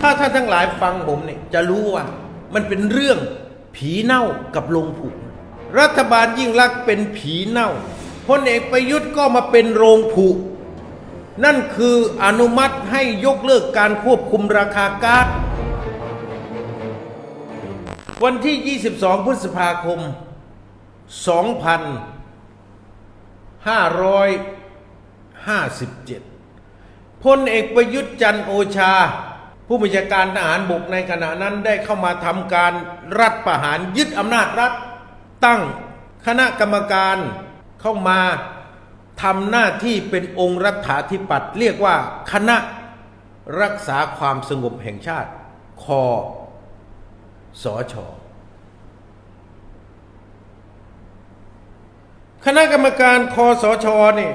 ถ้าท่านทั้งหลายฟังผมเนี่ยจะรู้ว่า มันเป็นเรื่องผีเน่ากับโลงผุรัฐบาลยิ่งรักเป็นผีเน่าพลเอกประยุทธ์ก็มาเป็นโรงผุนั่นคืออนุมัติให้ยกเลิกการควบคุมราคาก๊าซวันที่ 22 พฤษภาคม 2557พลเอกประยุทธ์จันโอชา ผู้บัญชาการทหารบกในขณะนั้นได้เข้ามาทำการรัฐประหารยึดอำนาจรัฐ ตั้งคณะกรรมการเข้ามาทำหน้าที่เป็นองค์รัฐาธิปัตย์เรียกว่าคณะรักษาความสงบแห่งชาติ คอสอชอคณะกรรมการคอสอชอนี่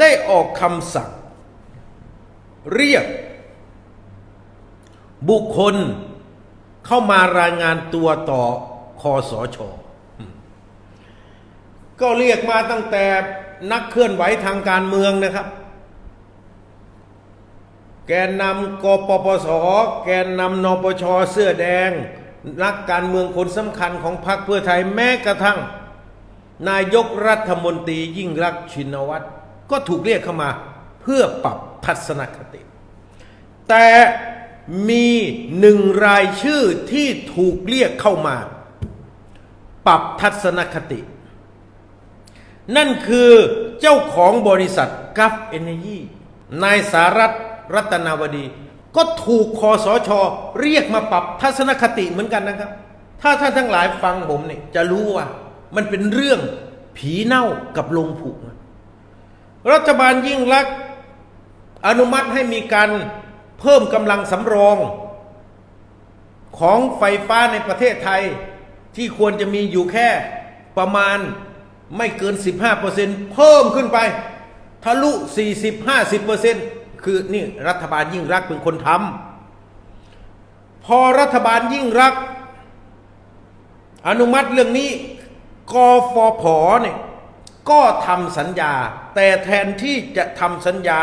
ได้ออกคำสั่ง เรียก บุคคลเข้ามารายงานตัวต่อคอสอชอก็เรียกมาตั้งแต่นักเคลื่อนไหวทางการเมืองนะครับ แกนนำกปปส แกนนำนปช เสื้อแดง นักการเมืองคนสำคัญของพรรคเพื่อไทยแม้กระทั่ง นายกรัฐมนตรียิ่งรักชินวัตรก็ถูกเรียกเข้ามา เพื่อปรับทัศนคติ แต่ มีหนึ่งรายชื่อที่ถูกเรียกเข้ามา ปรับทัศนคติ นั่นคือเจ้าของบริษัทกัฟเอเนยีนายสารัตรัตนาวดี ก็ถูกคอสชเรียกมาปรับทัศนคติเหมือนกันนะครับ ถ้าท่านทั้งหลายฟังผมเนี่ยจะรู้ว่า มันเป็นเรื่องผีเน่ากับลงผุรัฐบาลยิ่งรักอนุมัติให้มีการ เพิ่มกำลังสำรองของไฟฟ้าในประเทศไทยที่ควรจะมีอยู่แค่ประมาณไม่เกิน 15%เพิ่มขึ้นไป ทะลุ 40-50%คือนี่รัฐบาลยิ่งรักเป็นคนทำพอรัฐบาลยิ่งรัก อนุมัติเรื่องนี้กฟผเนี่ยก็ทำสัญญา แต่แทนที่จะทำสัญญา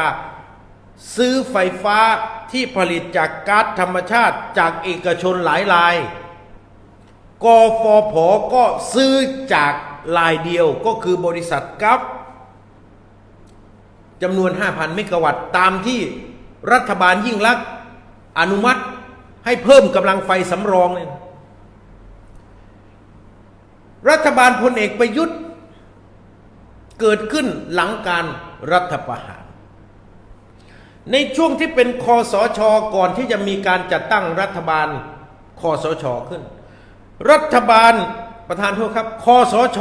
ซื้อไฟฟ้าที่ผลิตจากก๊าซธรรมชาติจากเอกชนหลายราย กฟผก็ซื้อจากรายเดียวก็คือบริษัทกัฟจำนวน 5,000 เมกะวัตต์ตามที่รัฐบาลยิ่งรักษณ์อนุมัติให้เพิ่มกำลังไฟสำรองเลยรัฐบาลพลเอกประยุทธ์ เกิดขึ้นหลังการรัฐประหาร ในช่วงที่เป็นคอสชก่อนที่จะมีการจัดตั้งรัฐบาลคอสชขึ้น รัฐบาลประธานโทษครับคอสช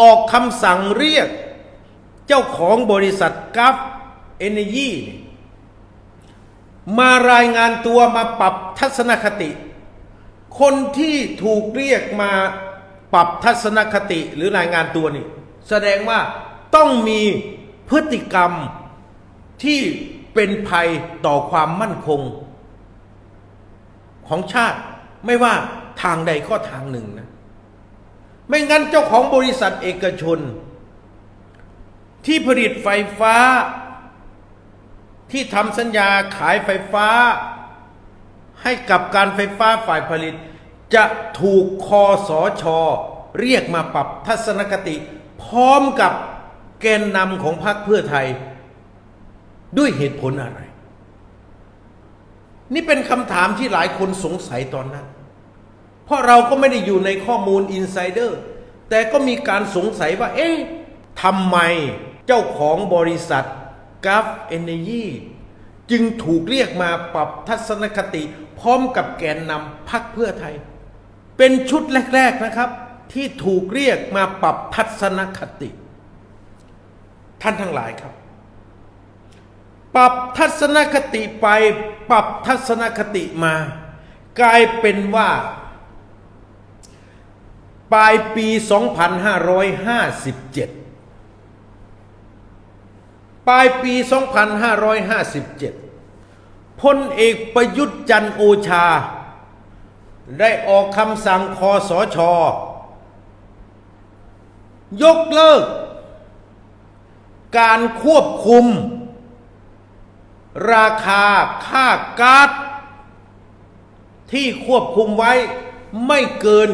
ออกคำสั่งเรียก เจ้าของบริษัทกัฟเอเนยีมารายงานตัวมาปรับทัศนคติ คนที่ถูกเรียกมาปรับทัศนคติหรือรายงานตัวนี่ แสดงว่าต้องมีพฤติกรรม ที่เป็นภัยต่อความมั่นคง ของชาติไม่ว่าทางใดก็ทางหนึ่งนะ ไม่งั้นเจ้าของบริษัทเอกชน ที่ผลิตไฟฟ้า ที่ทำสัญญาขายไฟฟ้า ให้กับการไฟฟ้าฝ่ายผลิต จะถูกคอสอชอเรียกมาปรับทัศนคติ พร้อมกับแกนนำของพรรคเพื่อไทย ด้วยเหตุผลอะไร นี่เป็นคำถามที่หลายคนสงสัยตอนนั้น เพราะเราก็ไม่ได้อยู่ในข้อมูลอินไซเดอร์แต่ก็มีการสงสัยว่า เอ๊ะทำไมเจ้าของบริษัทกัฟเอเนยีจึงถูกเรียกมาปรับทัศนคติ พร้อมกับแกนนำพรรคเพื่อไทย เป็นชุดแรก ๆนะครับ ที่ถูกเรียกมาปรับทัศนคติ ท่านทั้งหลายครับ ปรับทัศนคติไป ปรับทัศนคติมา กลายเป็นว่า ปลายปี 2557 ปลายปี 2557พลเอกประยุทธ์จันโอชา ได้ออกคำสั่งคอสอชอยกเลิก การควบคุม ราคาค่าก๊าซที่ควบคุมไว้ไม่เกิน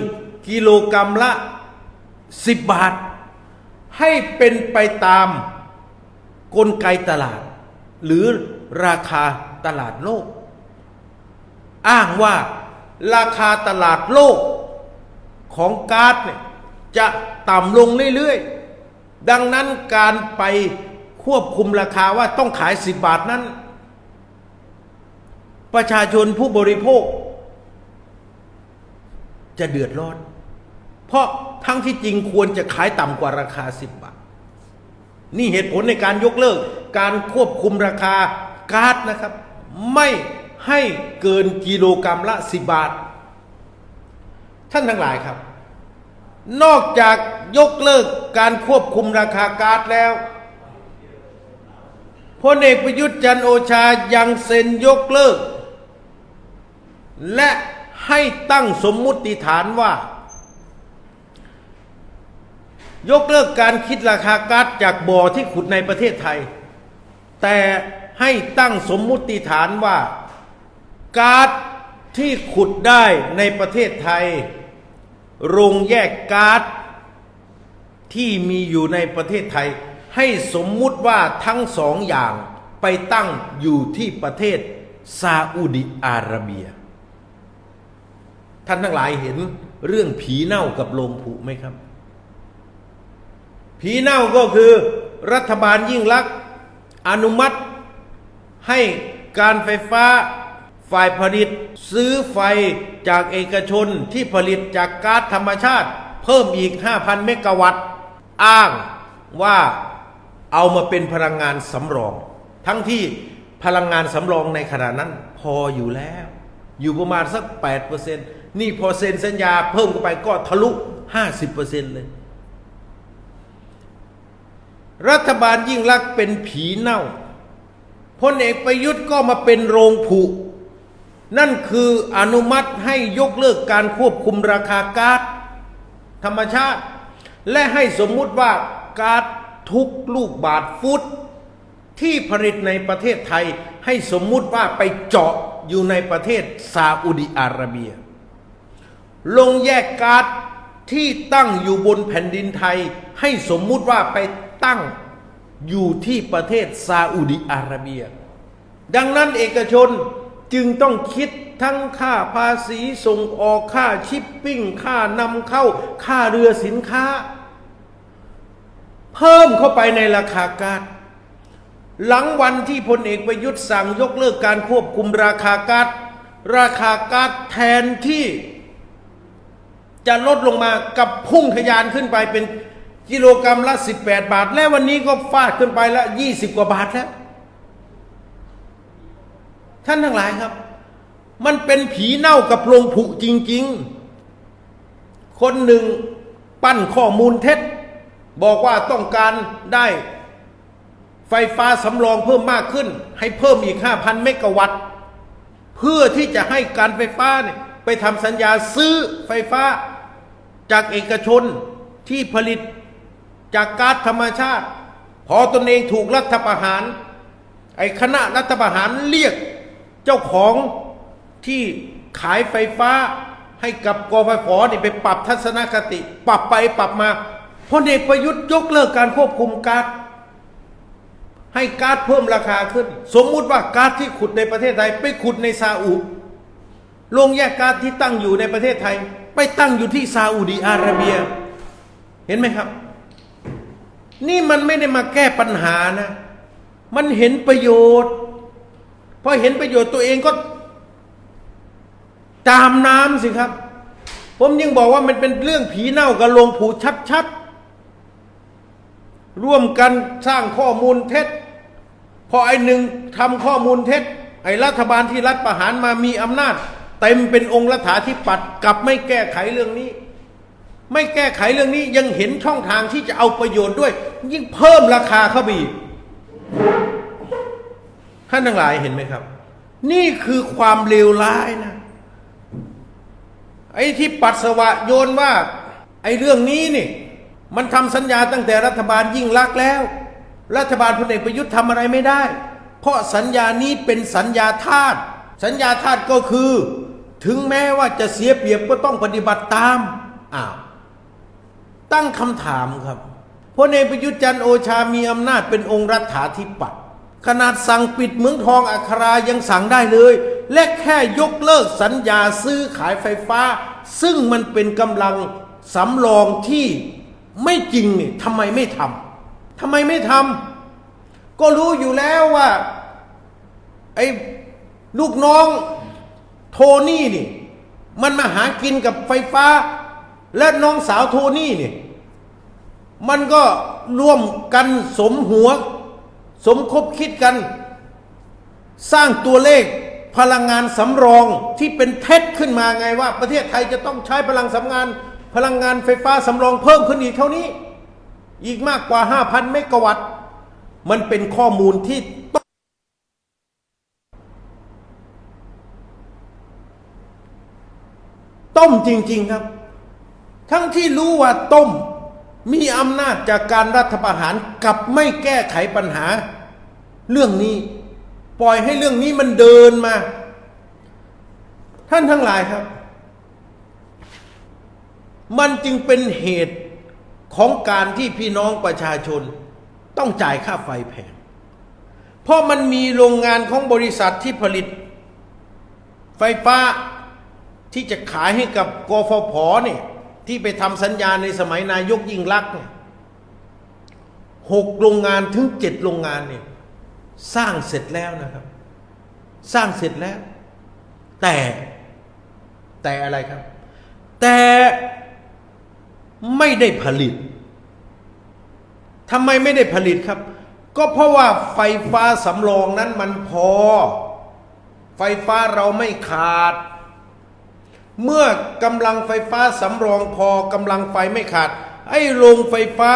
กิโลกรรัมละ 10 บาท ให้เป็นไปตามกลไกตลาด หรือราคาตลาดโลก อ้างว่าราคาตลาดโลกของก๊าซเนี่ยจะต่ำลงเรื่อยๆ ดังนั้นการไปควบคุมราคาว่าต้องขาย 10 บาทนั้น ประชาชนผู้บริโภค จะเดือดร้อน เพราะทั้งที่จริงควรจะขายต่ำกว่าราคา 10 บาท นี่เหตุผลในการยกเลิก การควบคุมราคาก๊าซนะครับ ไม่ให้เกินกิโลกรรัมละ 10 บาท ท่านทั้งหลายครับ นอกจากยกเลิกการควบคุมราคาก๊าซแล้วพลเอกประยุทธ์จันโอชายังเซ็นยกเลิก และให้ตั้งสมมุติฐานว่า ยกเลิกการคิดราคาก๊าซจากบ่อที่ขุดในประเทศไทย แต่ให้ตั้งสมมุติฐานว่าก๊าซที่ขุดได้ในประเทศไทย โรงแยกก๊าซที่มีอยู่ในประเทศไทย ให้สมมุติว่าทั้งสองอย่างไปตั้งอยู่ที่ประเทศซาอุดิอาระเบีย ท่านทั้งหลายเห็นเรื่องผีเน่ากับโลงผุไหมครับ ผีเน่าก็คือรัฐบาลยิ่งลักษณ์อนุมัติ ให้การไฟฟ้าฝ่ายผลิตซื้อไฟจากเอกชนที่ผลิตจากก๊าซธรรมชาติ เพิ่มอีก 5,000 เมกะวัตต์ อ้างว่าเอามาเป็นพลังงานสำรอง ทั้งที่พลังงานสำรองในขณะนั้นพออยู่แล้ว อยู่ประมาณสัก 8% นี่พอเซ็นสัญญาเพิ่มเข้าไปก็ทะลุ 50%เลย รัฐบาลยิ่งรักษณ์เป็นผีเน่าพลเอกประยุทธ์ก็มาเป็นโรงผุ นั่นคืออนุมัติให้ยกเลิกการควบคุมราคาก๊าซธรรมชาติ และให้สมมุติว่าก๊าซทุกลูกบาทฟุต ที่ผลิตในประเทศไทยให้สมมุติว่าไปเจาะอยู่ในประเทศซาอุดิอาระเบีย ลงแยกก๊าซที่ตั้งอยู่บนแผ่นดินไทย ให้สมมุติว่าไปตั้งอยู่ที่ประเทศซาอุดิอาระเบีย ดังนั้นเอกชนจึงต้องคิดทั้งค่าภาษีส่งออกค่าชิปปิ้ง ค่านำเข้า ค่าเรือสินค้า เพิ่มเข้าไปในราคากาซหลังวันที่พลเอกประยุทธ์สั่งยกเลิกการควบคุมราคากาซราคากาซแทนที่ จะลดลงมากับพุ่งทะยานขึ้นไปเป็นกิโลกรรัมละ 18 บาท และวันนี้ก็ฟาดขึ้นไปละ 20 กว่าบาทแล้ว ท่านทั้งหลายครับ มันเป็นผีเน่ากับโรงผุจริง ๆ คนหนึ่งปั้นข้อมูลเท็จ บอกว่าต้องการได้ไฟฟ้าสำรองเพิ่มมากขึ้น ให้เพิ่มอีก 5,000 เมกะวัตต์ เพื่อที่จะให้การไฟฟ้าเนี่ยไปทำสัญญาซื้อไฟฟ้า จากเอกชนที่ผลิตจากก๊าซธรรมชาติ พอตนเองถูกรัฐประหาร ไอ้คณะรัฐประหารเรียกเจ้าของที่ขายไฟฟ้าให้กับกฟผนี่ไปปรับทัศนคติ ปรับไปปรับมาพลเอกประยุทธ์ยกเลิกการควบคุมก๊าซให้ก๊าซเพิ่มราคาขึ้น สมมุติว่าก๊าซที่ขุดในประเทศไทยไปขุดในซาอุโรงแยกก๊าซที่ตั้งอยู่ในประเทศไทย ไปตั้งอยู่ที่ซาอุดีอาระเบีย เห็นไหมครับ นี่มันไม่ได้มาแก้ปัญหานะ มันเห็นประโยชน์พอเห็นประโยชน์ตัวเองก็ตามน้ำสิครับ ผมยังบอกว่ามันเป็นเรื่องผีเน่ากับโลงผูชัดๆ ร่วมกันสร้างข้อมูลเท็จ พอไอ้หนึ่งทำข้อมูลเท็จ ไอ้รัฐบาลที่รัฐประหารมามีอำนาจ เต็มเป็นองค์รัฐาธิปัตย์กลับไม่แก้ไขเรื่องนี้ ไม่แก้ไขเรื่องนี้ยังเห็นช่องทางที่จะเอาประโยชน์ด้วย ยิ่งเพิ่มราคาเข้าไปอีกท่านทั้งหลายเห็นไหมครับ นี่คือความเลวร้ายนะ ไอ้ที่ปัสสาวะโยนว่า ไอ้เรื่องนี้นี่ มันทำสัญญาตั้งแต่รัฐบาลยิ่งลักแล้ว รัฐบาลพลเอกประยุทธ์ทำอะไรไม่ได้ เพราะสัญญานี้เป็นสัญญาทาสสัญญาทาสก็คือ ถึงแม้ว่าจะเสียเปรียบก็ต้องปฏิบัติตามอ้าวตั้งคำถามครับพลเอกประยุทธ์จันทร์โอชามีอำนาจเป็นองค์รัฐาธิปัตย์ขนาดสั่งปิดเมืองทองอัครายังสั่งได้เลย และแค่ยกเลิกสัญญาซื้อขายไฟฟ้า ซึ่งมันเป็นกำลังสำรองที่ไม่จริงนี่ทำไมไม่ทำทำไมไม่ทำก็รู้อยู่แล้วว่าไอ้ลูกน้อง โทนี่นี่ มันมาหากินกับไฟฟ้า และน้องสาวโทนี่นี่ มันก็ร่วมกันสมหัว สมคบคิดกัน สร้างตัวเลขพลังงานสำรองที่เป็นเท็จขึ้นมาไงว่า ประเทศไทยจะต้องใช้พลังสำงาน พลังงานไฟฟ้าสำรองเพิ่มขึ้นอีกเท่านี้ อีกมากกว่า 5,000 เมกะวัตต์ มันเป็นข้อมูลที่ ต้มจริง ๆครับ ทั้งที่รู้ว่าต้มมีอำนาจจากการรัฐประหารกับไม่แก้ไขปัญหา เรื่องนี้ ปล่อยให้เรื่องนี้มันเดินมา ท่านทั้งหลายครับ มันจึงเป็นเหตุของการที่พี่น้องประชาชนต้องจ่ายค่าไฟแพง เพราะมันมีโรงงานของบริษัทที่ผลิต ไฟฟ้า ที่จะขายให้กับกฟผเนี่ยที่ไปทำสัญญาในสมัยนายกยิ่งลักษณ์เนี่ยหกโรงงานถึงเจ็ดโรงงานเนี่ยสร้างเสร็จแล้วนะครับ สร้างเสร็จแล้ว แต่แต่อะไรครับ แต่ไม่ได้ผลิตทำไมไม่ได้ผลิตครับ ก็เพราะว่าไฟฟ้าสำรองนั้นมันพอ ไฟฟ้าเราไม่ขาด เมื่อกำลังไฟฟ้าสำรองพอกำลังไฟไม่ขาด ไอ้โรงไฟฟ้า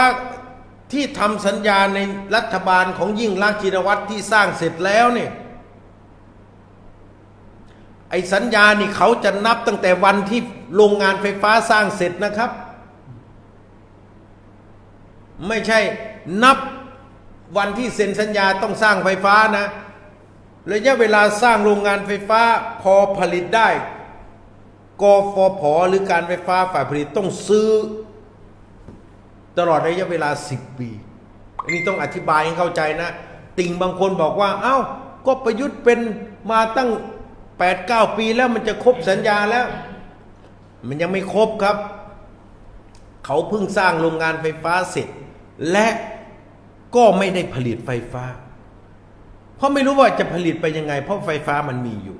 ที่ทำสัญญาในรัฐบาลของยิ่งลักษณ์ชินวัตรที่สร้างเสร็จแล้วเนี่ยไอ้สัญญานี่เขาจะนับตั้งแต่วันที่โรงงานไฟฟ้าสร้างเสร็จนะครับ ไม่ใช่นับวันที่เซ็นสัญญาต้องสร้างไฟฟ้านะระยะเวลาสร้างโรงงานไฟฟ้าพอผลิตได้ กฟผหรือการไฟฟ้าฝ่ายผลิตต้องซื้อ ตลอดระยะเวลา 10 ปี อันนี้ต้องอธิบายให้เข้าใจนะ ติ่งบางคนบอกว่า เอ้า ก็ประยุทธ์เป็นมาตั้ง 8-9 ปีแล้วมันจะครบสัญญาแล้ว มันยังไม่ครบครับ เขาเพิ่งสร้างโรงงานไฟฟ้าเสร็จ และก็ไม่ได้ผลิตไฟฟ้า เพราะไม่รู้ว่าจะผลิตไปยังไง เพราะไฟฟ้ามันมีอยู่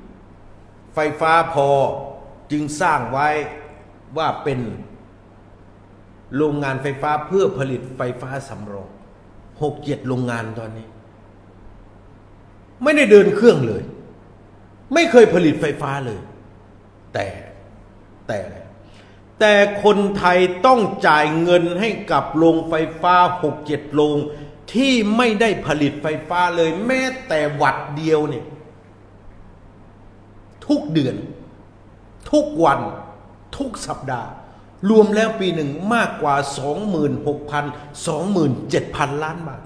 ไฟฟ้าพอ จึงสร้างไว้ว่าเป็นโรงงานไฟฟ้าเพื่อผลิตไฟฟ้าสำรองหกเจ็ดโรงงานตอนนี้ ไม่ได้เดินเครื่องเลย ไม่เคยผลิตไฟฟ้าเลย แต่แต่แต่คนไทยต้องจ่ายเงินให้กับโรงไฟฟ้าหกเจ็ดโรงที่ไม่ได้ผลิตไฟฟ้าเลย แม้แต่วัดเดียวเนี่ย ทุกเดือน ทุกวันทุกสัปดาห์ รวมแล้วปีหนึ่งมากกว่า 26,000 27,000 ล้านบาท